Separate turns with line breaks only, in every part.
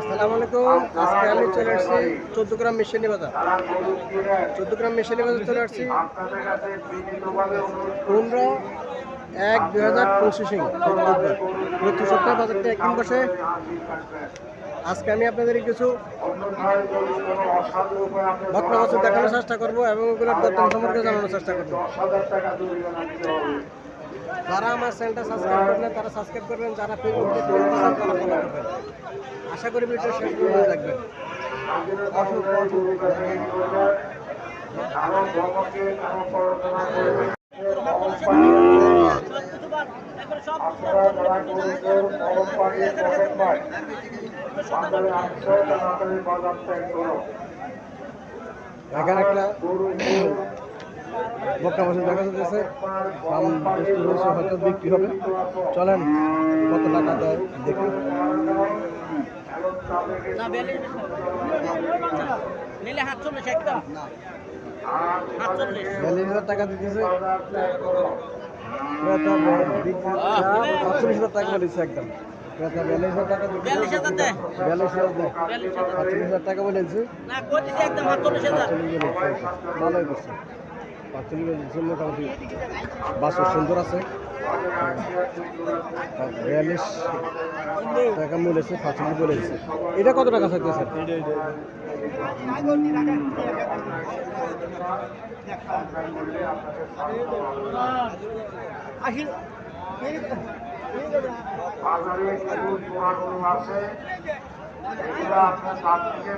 আসসালামু আলাইকুম। আজকে আমি চলে আসছি চোদ্দ গ্রাম মিশনি বাজার। চোদ্দ গ্রাম মিশনি বাজার চলে আসছি পনেরো এক দুই হাজার পঁচিশে প্রতি সপ্তাহে বাজারটা একদিন বসে। আজকে আমি আপনাদের কিছু বকরা বছর দেখানোর চেষ্টা করব এবং ওগুলোর দরদাম সম্পর্কে জানানোর চেষ্টা করব। যারা আমার চ্যানেলটা সাবস্ক্রাইব করবেন তারা সাবস্ক্রাইব করবেন, যারা ফেসবুক করবেন আশা করি ভিডিও শেষ পর্যন্ত দেখবেন। এখানে বক্কা বছর দেখা যাচ্ছে। দাম হয়েছে হয়তো বিক্রি হবে। চলেন কত টাকা দেয় দেখি।
নিলে হাত একদম।
বিয়াল্লিশ হাজার টাকা দিতেছে। হাজার টাকা বলেছে। একদম। বিয়াল্লিশ হাজার টাকা।
বিয়াল্লিশ হাজার দেয়।
বিয়াল্লিশ হাজার দেয়।
বিয়াল্লিশ হাজার
টাকা বলেছে।
না কোটিতে একদম হাত হাজার।
ভালোই করছে পাঁচচল্লিশ বলেছে মোটামুটি বাসও সুন্দর আছে। আর বিয়াল্লিশ টাকা বলেছে পাঁচচল্লিশ বলেছে এটা কত টাকা চাইতেছে
বাজারে কিছু আছে আপনার থেকে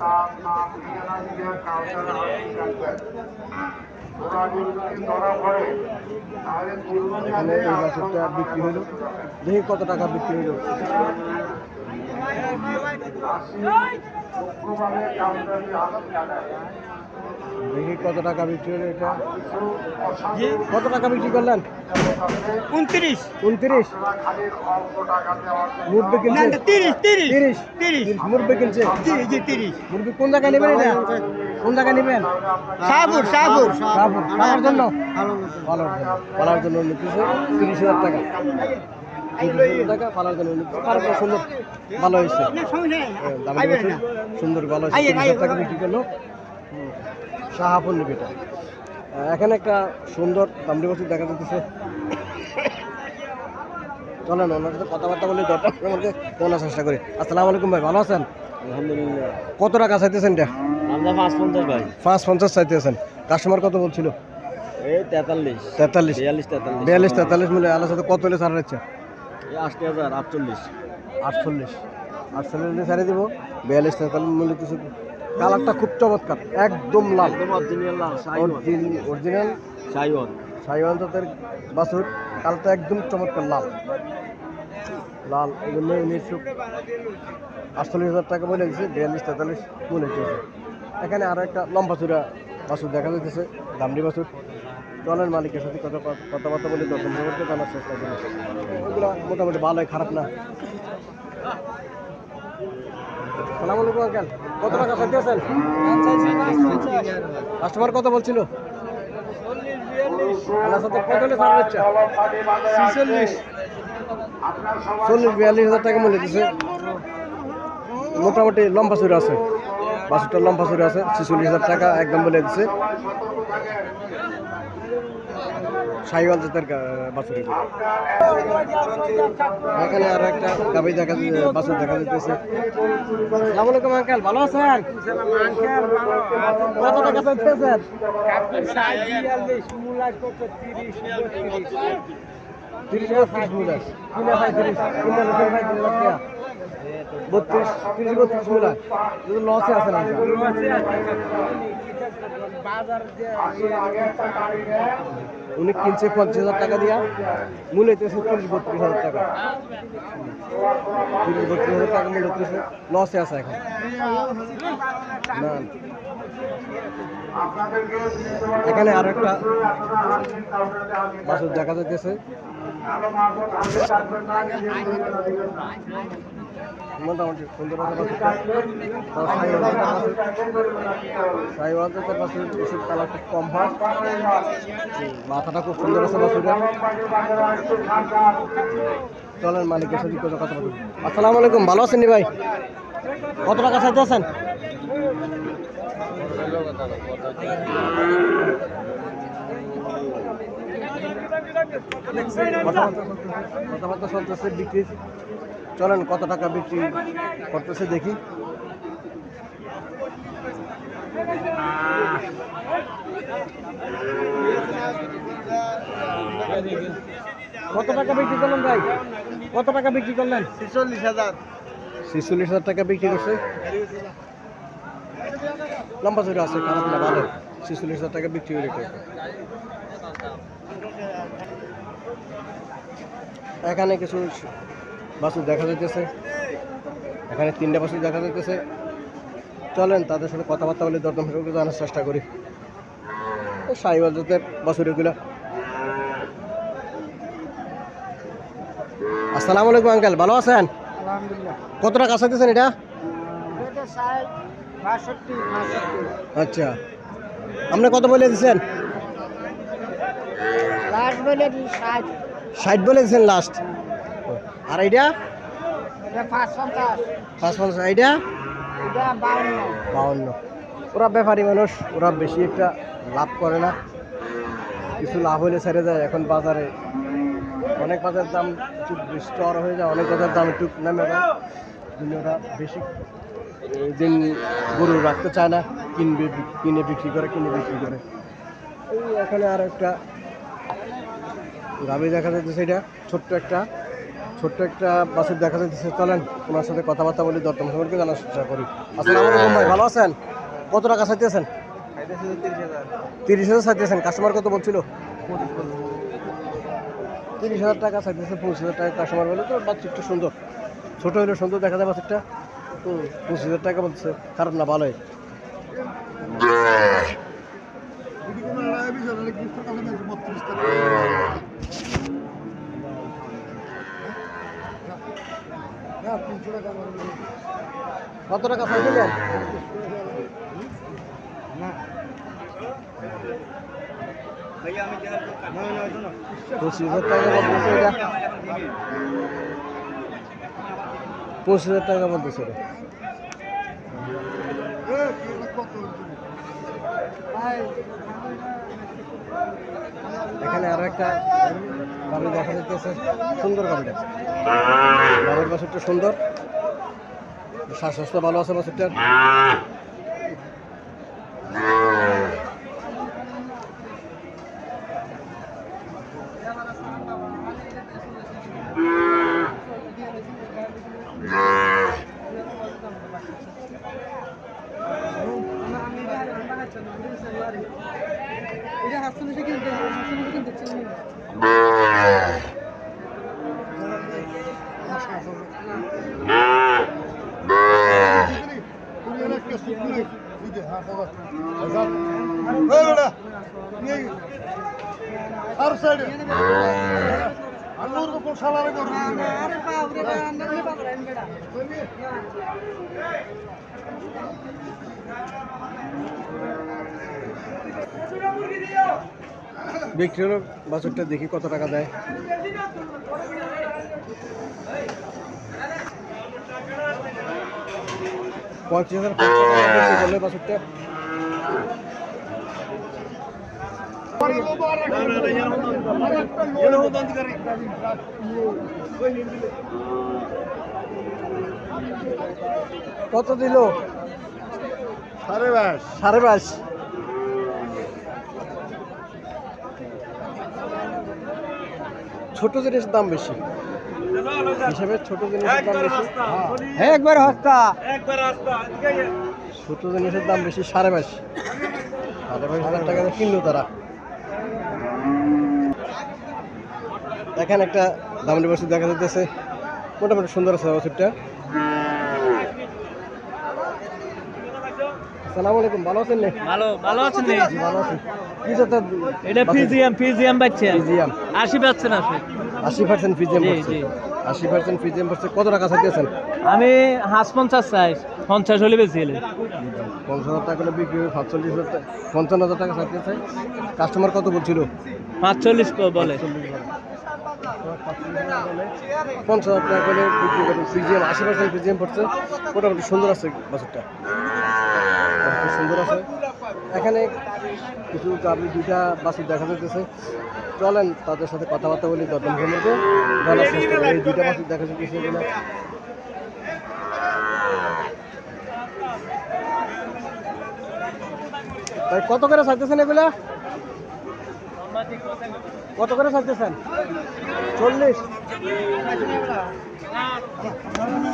তার নাম ঠিকানা দিয়ে কাউন্টারে আপনি রাখবেন ওরা যদি ধরা পড়ে তাহলে গরু
এখানে এই বাছুরটা বিক্রি হলো। দেখি কত টাকা বিক্রি হলো।
শুক্রবারে কাউন্টারে জানায়
দেখি কত টাকা বিক্রি হলো এটা। কত টাকা বিক্রি করলেন?
উনত্রিশ।
উনত্রিশ? মুরব্বি কিনছে?
তিরিশ তিরিশ।
তিরিশ?
তিরিশ।
মুরব্বি কিনছে?
তিরিশ।
মুরব্বি কোন জায়গায় নেবেন এটা? কোন জায়গায় নেবেন?
শাহপুর শাহপুর।
রামপুর খাওয়ার জন্য? পালার জন্য। পালার জন্য। নিতেছে তিরিশ হাজার টাকা। টাকা পালার জন্য তারপরে সুন্দর। ভালো হয়েছে। হ্যাঁ, সুন্দর ভালো হয়েছে। টাকা বিক্রি করল। এটা আহ, এখানে একটা সুন্দর দামড়ি বছর দেখা যাচ্ছে। চলেন ওনার সাথে কথাবার্তা বলে দরকার মধ্যে বলার চেষ্টা করি। আসসালামু আলাইকুম ভাই ভালো আছেন?
আলহামদুলিল্লাহ।
কত টাকা চাইতেছেন এটা?
আমরা পাঁচ পঞ্চাশ ভাই।
পাঁচ পঞ্চাশ চাইতেছেন। কাস্টমার কত বলছিল?
এই তেতাল্লিশ।
তেতাল্লিশ।
বিয়াল্লিশ তেতাল্লিশ।
বিয়াল্লিশ তেতাল্লিশ মিলে আলাদা সাথে কত হলে ছাড়া যাচ্ছে
আশি হাজার আটচল্লিশ।
আটচল্লিশ। আটচল্লিশ হলে ছাড়ে দিব বিয়াল্লিশ তেতাল্লিশ মূল্য কিছু কালারটা খুব চমৎকার একদম লাল।
অরিজিনাল সাইওয়ান
সাইওয়ান জাতের বাছুর কালটা একদম চমৎকার লাল। লাল এগুলো নিশ্চুক আটচল্লিশ হাজার টাকা বলে দিচ্ছে বিয়াল্লিশ তেতাল্লিশ বলে দিতেছে এখানে আরও একটা লম্বা চূড়া বাছুর দেখা যাচ্ছে দামড়ি বাছুর। চলেন মালিকের সাথে কথা কথাবার্তা বলে দর্শন সম্পর্কে জানার চেষ্টা করি। ওগুলো মোটামুটি ভালোই খারাপ না। সালাম আলাইকুম আঙ্কেল। কত টাকা চাইতেছেন কাস্টমার কত বলছিল? চল্লিশ, বিয়াল্লিশ হাজার টাকা মনে দিচ্ছে মোটামুটি লম্বা চুরি আছে। বাসুরটা লম্বা চুরি আছে ছিচল্লিশ হাজার টাকা একদম বলে দিচ্ছে সাইওয়াল এখানে একটা দেখা ভালো আছেন তিরিশ বত্রিশ তিরিশ বত্রিশ মুলা। যদি লসে আছে না উনি কিনছে পঞ্চাশ হাজার টাকা দিয়া। হইতেছে তিরিশ বত্রিশ হাজার টাকা। তিরিশ বত্রিশ হাজার টাকা মূল্য হইতেছে। লসে আছে এখন। না। এখানে আরও একটা বাসুর দেখা যাইতেছে। মোটামুটি সুন্দর আছে। সাইওয়াল ওষুধ কালার খুব কম হয়। মাথাটা খুব সুন্দর আছে বাসুরের চলেন মালিকের সাথে কথা কথা বলি। আসসালামু আলাইকুম, ভালো আছেন ভাই? কত টাকা চাইতে আছেন? কথাবার্তা চলতেছে- কথাবার্তা চলতেছে বিক্রি চলেন কত টাকা বিক্রি করতেছে দেখি। কত টাকা বিক্রি করলেন ভাই? কত টাকা বিক্রি করলেন?
ছেচল্লিশ হাজার।
ছিচল্লিশ হাজার টাকা বিক্রি করছে। লম্বা চড়ে আছে খারাপ না ভালো। ছিচল্লিশ হাজার টাকা বিক্রি করে এখানে কিছু বাছুর দেখা যাইতেছে। এখানে তিনটা বাছুর দেখা যাইতেছে। চলেন তাদের সাথে কথাবার্তা বলে দরদাম সম্পর্কে জানার চেষ্টা করি। সাইবাল জাতের বাছুর এগুলা। আসসালামু আলাইকুম আঙ্কেল। ভালো আছেন? কত টাকা চাইতেছেন এটা? আচ্ছা। আপনি কত বলে দিচ্ছেন
বলে ষাট
ষাট বলে দিচ্ছেন লাস্ট। আর এইটা?
পাঁচ পঞ্চাশ
এইটা?
বাউন্ন।
ওরা ব্যাপারী মানুষ ওরা বেশি একটা লাভ করে না। কিছু লাভ হলে ছেড়ে যায় এখন বাজারে। অনেক বাজার দাম একটু স্টোর হয়ে যায় অনেক বাজার দাম একটু নেমে যায় ওরা বেশি দিন গরু রাখতে চায় না কিনবে কিনে বিক্রি করে কিনে বিক্রি করে। এই এখানে আর একটা গাভি দেখা যাচ্ছে সেটা ছোট্ট একটা। ছোট্ট একটা বাসের দেখা যাচ্ছে চলেন ওনার সাথে কথাবার্তা বলি দত্তম সম্পর্কে জানার চেষ্টা করি। আসসালামু আলাইকুম ভাই ভালো আছেন? কত টাকা চাইতেছেন? তিরিশ হাজার। চাইতেছেন? কাস্টমার কত বলছিল? তিরিশ হাজার টাকা চাইতেছে পঁচিশ হাজার টাকা কাস্টমার বলে তো বাচ্চা একটু সুন্দর। ছোট হলে সুন্দর দেখা যায় বাচ্চাটা? তো পঁচিশ হাজার টাকা বলছে খারাপ না ভালোই। কত টাকা চাইছিলেন পঁচিশ হাজার পঁচিশ হাজার এখানে আরও একটা গাড়ি দেখা যাচ্ছে সুন্দর গাড়িটা। গাড়ির বাছুরটা সুন্দর। শ্বাস স্বাস্থ্য ভালো আছে বাছুরটার? বিক্রি হলো বাছুরটা দেখি কত টাকা দেয়। পঁয়ত্রিশ হাজার বিক্রি বাছুরটা। কত দিল?
সাড়ে বাস
সাড়ে বাইশ। ছোট জিনিসের দাম বেশি। হিসাবে ছোট জিনিসের দাম বেশি। হ্যাঁ একবার হস্তা। ছোট জিনিসের দাম বেশি সাড়ে বাইশ। সাড়ে বাইশ হাজার টাকা কিনলো তারা। দেখেন একটা দামনি বছর দেখা যাচ্ছে মোটামুটি সুন্দর আছে আসসালামু আলাইকুম ভালো আছেন
ভালো ভালো আছেন?
ভালো কি
এটা ফিজিয়াম ফিজিয়াম বাচ্চা।
ফিজিয়াম।
আশি পাচ্ছেন আপনি।
আশি পার্সেন্ট ফিজিয়াম
জি, জি।
আশি পার্সেন্ট ফিজিয়াম পড়ছে কত টাকা চাইতেছেন
আমি হাঁস পঞ্চাশ চাই পঞ্চাশ হলে বেশি হলে।
পঞ্চাশ হাজার টাকা করে বিক্রি সাতচল্লিশ হাজার টাকা পঞ্চান্ন হাজার টাকা চাইতে চাই কাস্টমার কত বলছিল?
পাঁচচল্লিশ বলে।
পঞ্চাশ হাজার টাকা করে বিক্রি করবেন। ফিজিএম আশি পার্সেন্ট ফিজিএম পড়ছে। মোটামুটি সুন্দর আছে বাছুরটা সুন্দর আছে। এখানে কিছু আপনি দুইটা বাছুর দেখা যাচ্ছে চলেন তাদের সাথে কথাবার্তা বলি দরদাম সম্পর্কে এই দুইটা দেখা যাচ্ছে কিনা কত করে চাইতেছেন এগুলা? কত করে চাইতেছেন চল্লিশ।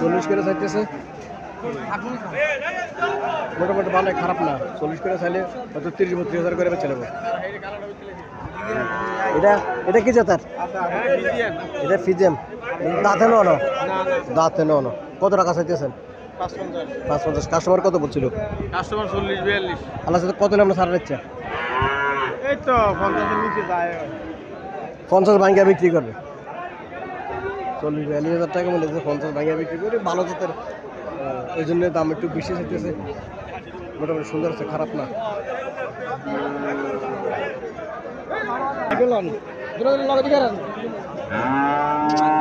চল্লিশ করে চাইতেছে মোটামুটি ভালো খারাপ না। চল্লিশ করে চাইলে হয়তো তিরিশ বত্রিশ হাজার করে বেচে নেব। এটা এটা কি জাতার? এটা ফিজেম। দাঁতে নো দাঁতে নো কত টাকা চাইতেছেন পাঁচ পঞ্চাশ কাস্টমার কত বলছিল?
কাস্টমার চল্লিশ বিয়াল্লিশ।
আল্লাহ কত আমরা সারা দিচ্ছে
তো পঞ্চাশের নিচে যায়।
পঞ্চাশ ভাঙ্গা বিক্রি করবে। চল্লিশ বিয়াল্লিশ হাজার টাকা মনে হচ্ছে পঞ্চাশ ভাঙ্গা বিক্রি করে ভালো জাতের ওই জন্য দাম একটু বেশি চাইতেছে মোটামুটি সুন্দর আছে খারাপ না।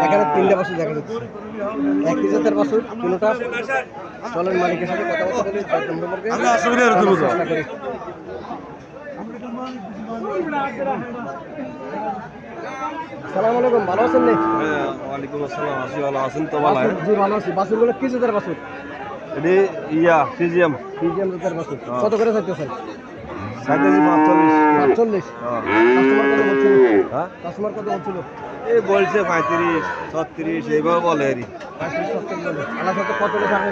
এখানে তিনটা বাসু দেখা যাচ্ছে। একই জাতের বাসু তিনটা। চলেন মালিকের সাথে কথা বলতে বলি তার সম্পর্কে চেষ্টা করি। আসসালামু আলাইকুম ভালো আছেন নি?
ওয়ালাইকুম আসসালাম আছি ভালো আছেন তো ভালো
বাছুর, জি ভালো আছি। বাছুরগুলো কি জাতের বাছুর?
এটি ইয়া ফিজিয়াম।
পিজিএম জাতের বাছুর। কত করে চাইতেছেন?
সাইকেজি পাঁচচল্লিশ।
আটচল্লিশ কাস্টমার কত বলছিল?
হ্যাঁ?
কাস্টমার কত বলছিল?
এই বলছে পঁয়ত্রিশ ছত্রিশ এইভাবে বলে
সাথে কত করে ছাড়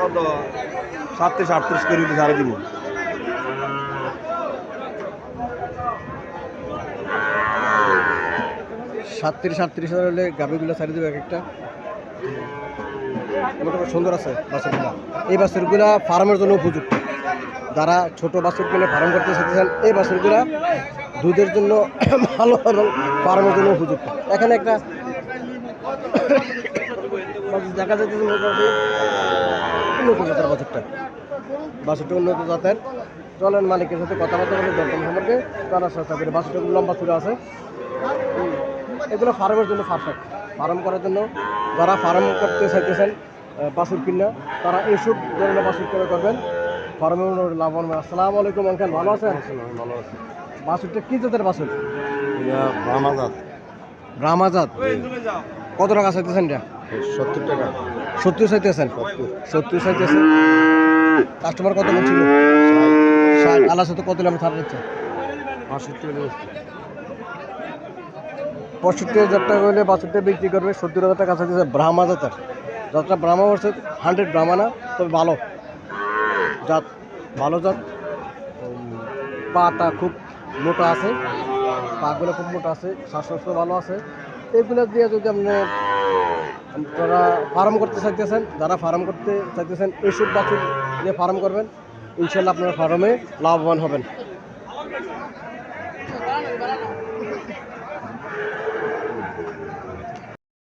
কত? সাতত্রিশ আটত্রিশ করে ছাড়ে দিব।
সাতত্রিশ, আটত্রিশ হাজার হলে গাভিগুলো ছাড়ি দেবে এক একটা। মোটামুটি সুন্দর আছে বাছুরগুলো। এই বাছুরগুলো ফার্মের জন্য উপযুক্ত। যারা ছোট বাছুর কিনে ফার্ম করতে চাইতেছেন এই বাছুরগুলো দুধের জন্য ভালো এবং ফার্মের জন্য উপযুক্ত। এখানে একটা দেখা যাচ্ছে মোটামুটি উন্নত জাতের বাছুরটা। উন্নত জাতের। চলেন মালিকের সাথে কথাবার্তা বলে দরকার সম্পর্কে। তারা চেষ্টা করে বাছুরটা লম্বা চূড়া আছে। এগুলো ফার্মের জন্য পারফেক্ট ফার্ম করার জন্য যারা ফার্ম করতে চাইতেছেন বাছুর কিনা তারা এইসব ধরনের বাছুর করে করবেন। ফার্মের লাভবান হবে। আসসালামু আলাইকুম আঙ্কেল ভালো আছেন?
ভালো আছে।
বাছুরটা কি জাতের বাছুর?
রামাজাত
রামাজাত কত টাকা চাইতেছেন এটা?
সত্তর টাকা।
সত্তর চাইতেছেন? সত্তর। চাইতেছেন? কাস্টমার কত বলছিল ষাট। আল্লাহ সাথে কত আমি ছাড় দিচ্ছে
পঁয়ষট্টি
হাজার টাকা হলে বাছুরটা বিক্রি করবে, সত্তর হাজার টাকা চাইতেছে ব্রাহ্মা জাতের। যাত্রা ব্রাহ্মা হচ্ছে হান্ড্রেড ব্রাহ্মা তবে ভালো। জাত ভালো জাত। পাটা খুব মোটা আছে, পাগুলো খুব মোটা আছে, শ্বাসকষ্ট ভালো আছে। এগুলো দিয়ে যদি আপনি, যারা ফার্ম করতে চাইতেছেন, যারা ফার্ম করতে চাইতেছেন এইসব বাছুর দিয়ে ফার্ম করবেন। ইনশাল্লাহ আপনারা ফার্মে লাভবান হবেন।